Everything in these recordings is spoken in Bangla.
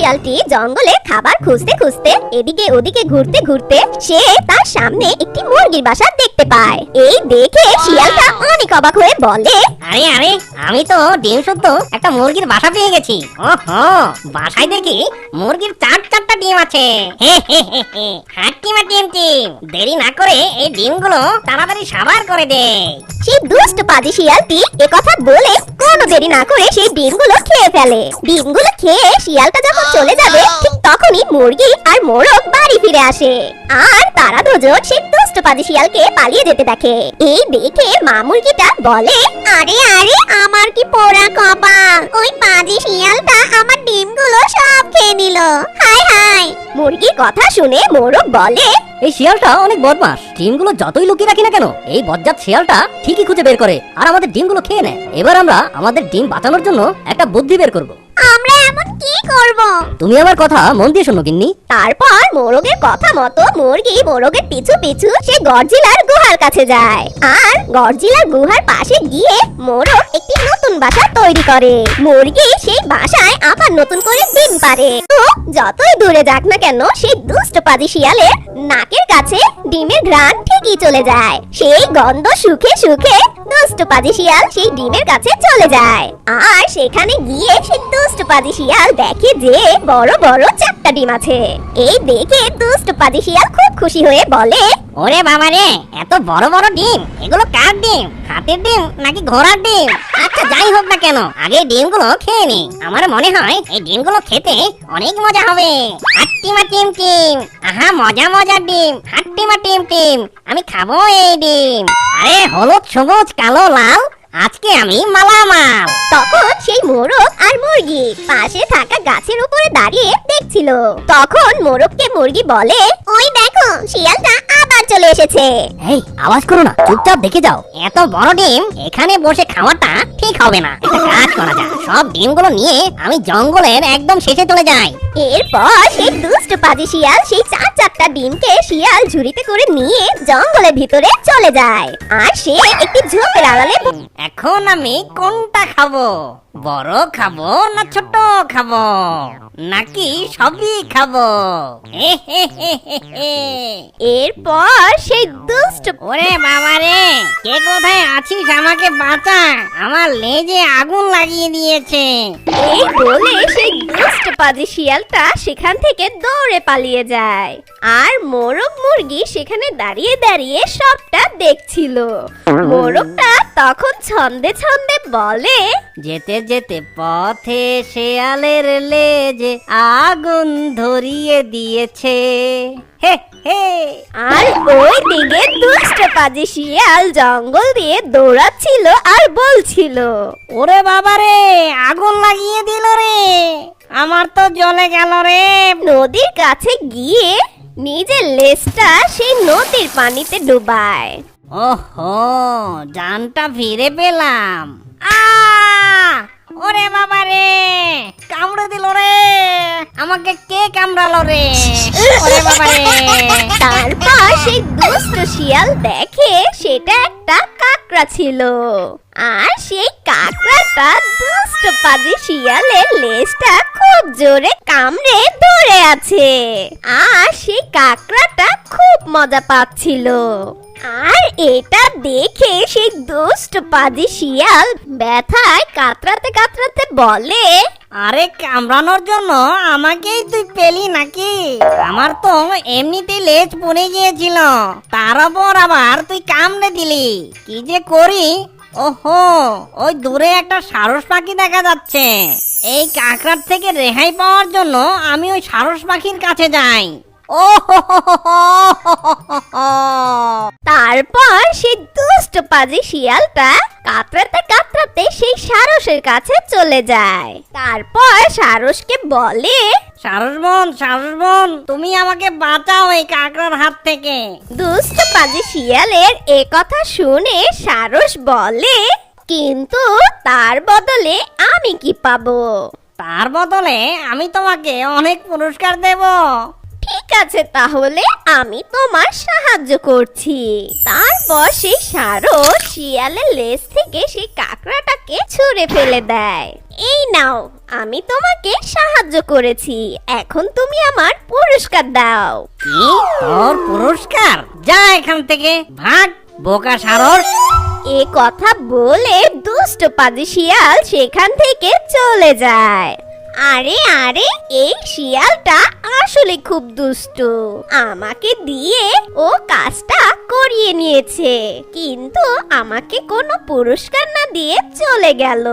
শিয়ালটি জঙ্গলে খাবার খুঁজতে খুঁজতে এদিকে ওদিকে ঘুরতে ঘুরতে সে তার সামনে একটি মুরগির বাসা দেখতে পায়। এই দেখে শিয়ালটা অনেক অবাক হয়ে বলে আরে আরে আমি তো ডিম শুদ্ধ একটা মুরগির বাসা পেয়ে গেছি। ওহো বাসায় দেখি মুরগির চার চারটা ডিম আছে। হাট্টিমা টিম টিম। দেরি না করে এই ডিমগুলো তাড়াতাড়ি সাবার করে দে। সেই দুষ্ট পাজি শিয়ালটি এ কথা বলে কোনো দেরি না করে সেই ডিমগুলো খেয়ে ফেলে। ডিমগুলো খেয়ে শিয়ালটা যখন চলে যাবে, ঠিক তখনই মুরগি আর মোরগ বাড়ি ফিরে আসে। আর তারা দুজন সেই দুষ্ট পাজি শিয়ালকে পালিয়ে যেতে দেখে। এই দেখে মা মুরগিটা বলে, আরে আরে, আমার কি পোড়া কপাল? ওই পাজি শিয়ালটা আমার ডিমগুলো সব খেয়ে নিল। হাই হাই মুরগির কথা শুনে মোরগ বলে এই শিয়ালটা অনেক বদমাস ডিমগুলো যতই লুকিয়ে রাখি না কেন এই বজ্জাত শিয়ালটা ঠিকই খুঁজে বের করে আর আমাদের ডিমগুলো খেয়ে নেয়। এবার আমরা আমাদের ডিম বাঁচানোর জন্য একটা বুদ্ধি বের করব। আমরা এমন কি করব? তুমি আমার কথা মন দিয়ে শোনো গিন্নি। তারপর মোরগের কথা মতো মুরগি মোরগের পিছু পিছু সে গরজিলার গুহার কাছে যায়। আর গরজিলার গুহার পাশে গিয়ে মোরগ বাসা তৈরি করে। মুরগি সেই বাসায় আবার নতুন করে ডিম পারে তো যতই দূরে যাক না কেন, সেই দুষ্ট পাজি শিয়ালের নাকের কাছে ডিমের ঘ্রাণ ঠিকই চলে যায়। সেই গন্ধ সুখে সুখে দুষ্ট পাজি শিয়াল সেই ডিমের কাছে চলে যায়। আর সেখানে গিয়ে সেই দুষ্ট পাজি শিয়াল দেখে যে বড় বড় চারটা ডিম আছে। এই দেখে দুষ্ট পাজি শিয়াল খুব খুশি হয়ে বলে, ওরে বাবা রে, এত বড় বড় ডিম, এগুলো কার ডিম? হাতের ডিম নাকি ঘোড়ার ডিম? আচ্ছা যাই হোক না কেন, আগে ডিমগুলো খেয়ে নি। আমার মনে হয় এই ডিমগুলো খেতে অনেক মজা হবে। হাট্টিমা টিম টিম, আহা, মজা মজার ডিম, হাট্টিমা টিম টিম, আমি খাব এই ডিম। আরে, হলুদ, সবুজ, কালো, লাল, আজকে আমি মালামাল। তখন সেই মোরগ মুরগি পাশে থাকা গাছের উপরে দাঁড়িয়ে দেখছিল। তখন মোরগকে মুরগি বলে ওই দেখো শিয়ালটা আবার চলে এসেছে। এই আওয়াজ করো না চুপচাপ দেখে যাও। এত বড় ডিম এখানে বসে খাওয়াটা ঠিক হবে না। একটা কাজ করা যাক সব ডিমগুলো নিয়ে আমি জঙ্গলের একদম শেষে চলে যাই। এরপর সেই দুষ্ট পাজি শিয়াল সেই চার চারটা ডিমকে শিয়াল ঝুড়িতে করে নিয়ে জঙ্গলের ভিতরে চলে যায়। আর সে একটি ঝোপের আড়ালে এখন আমি কোনটা খাব? বড় খাব না ছোট খাব? নাকি সবই খাব। এরপর সেই দুষ্ট ওরে বাবা রে কে কোথায় আছিস? আমাকে বাঁচা। আমার লেজে আগুন লাগিয়ে দিয়েছে। এই বলে সেই দুষ্ট পাজি শিয়ালটা সেখান থেকে দৌড়ে পালিয়ে যায়। আর মোরগ মুরগি সেখানে দাঁড়িয়ে দাঁড়িয়ে সবটা দেখছিল। মোরগটা তখন ছন্দে ছন্দে বলে যেতে যেতে পথে শেয়ালের লেজে আগুন ধরিয়ে দিয়েছে। হে হে। আর ওই দিকে দুষ্ট পাজি শিয়াল জঙ্গল দিয়ে দৌড়াচ্ছিল আর বলছিল ওরে বাবা রে আগুন লাগিয়ে দিল রে। আমার তো জ্বলে গেল রে। নদীর কাছে গিয়ে নিজের লেজটা সেই নদীর পানিতে ডুবায়। ওহো জানটা ফিরে পেলাম। ওরে বাবা রে! কামড়ে দিল রে! আমাকে কে কামড়ালো রে? ওরে বাবা রে! তারপর সেই দুষ্ট শিয়াল দেখে সেটা একটা কাকড়া ছিল। আর সেই কাকড়াটা দুষ্ট পাজি শিয়ালের লেজটা খুব জোরে কামড়ে ধরে আছে। আর সেই কাকড়াটা খুব মজা পাচ্ছিল। আর এটা দেখে সেই দুষ্ট পাজি শিয়াল ব্যথায় কাতরাতে কাতরাতে বলে, আরে কামড়ানোর জন্য আমাকেই তুই পেলি নাকি? আমার তো এমনিতে লেজ পড়ে গিয়েছিল। তার উপর আবার তুই কামড়ে দিলি। কি যে করি? ওহো, ওই দূরে একটা সারস পাখি দেখা যাচ্ছে এই কাঁকড়ার থেকে রেহাই পাওয়ার জন্য আমি ওই সারস পাখির কাছে যাই ও। তারপর সেই দুষ্ট পাজি শিয়ালটা কাতরাতে কাতরাতে সেই সারসের কাছে চলে যায়। তারপর সারসকে বলে সারস বোন সারস বোন তুমি আমাকে বাঁচাও এই কাঁকড়ার হাত থেকে। দুষ্ট পাজি শিয়ালের এ কথা শুনে সারস বলে কিন্তু তার বদলে আমি কি পাবো? তার বদলে আমি তোমাকে অনেক পুরস্কার দেব। ঠিক আছে তাহলে আমি তোমার সাহায্য করছি। তারপর সেই সারো শিয়ালের লেজ থেকে সেই কাঁকড়াটাকে ছুঁড়ে ফেলে দেয়। এই নাও আমি তোমাকে সাহায্য করেছি। এখন তুমি আমার পুরস্কার দাও। কি? তোর পুরস্কার? যা এখান থেকে ভাগ বোকা সারস। এ কথা বলে দুষ্ট পাজি শিয়াল সেখান থেকে চলে যায়। আরে আরে, এই শিয়ালটা আসলে খুব দুষ্টু। আমাকে দিয়ে ও কাজটা করিয়ে নিয়েছে, কিন্তু আমাকে কোনো পুরস্কার না দিয়ে চলে গেল।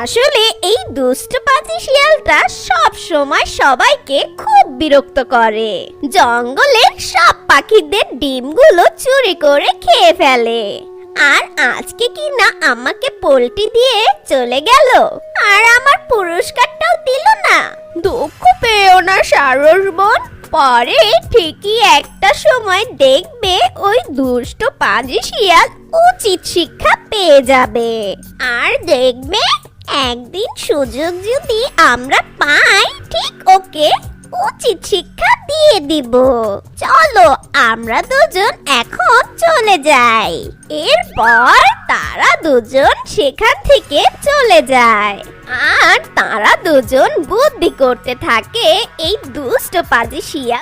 আসলে এই দুষ্ট পাজি শিয়ালটা সব সময় সবাইকে খুব বিরক্ত করে। জঙ্গলের সব পাখিদের ডিমগুলো চুরি করে খেয়ে ফেলে। আর আজকে কি না আমাকে পোল্টি দিয়ে চলে গেল? আর সারস বোন পরে ঠিকই একটা সময় দেখবে ওই দুষ্ট পাজি শিয়াল উচিত শিক্ষা পেয়ে যাবে। আর দেখবে একদিন সুযোগ যদি আমরা পাই, ঠিক ওকে উচিত শিক্ষা দিয়ে দিব। চলো, আমরা দুজন এখন চলে যাই। এরপর তারা দুজন সেখান থেকে চলে যায়। আর তারা দুজন বুদ্ধি করতে থাকে এই দুষ্ট পাজি শিয়াল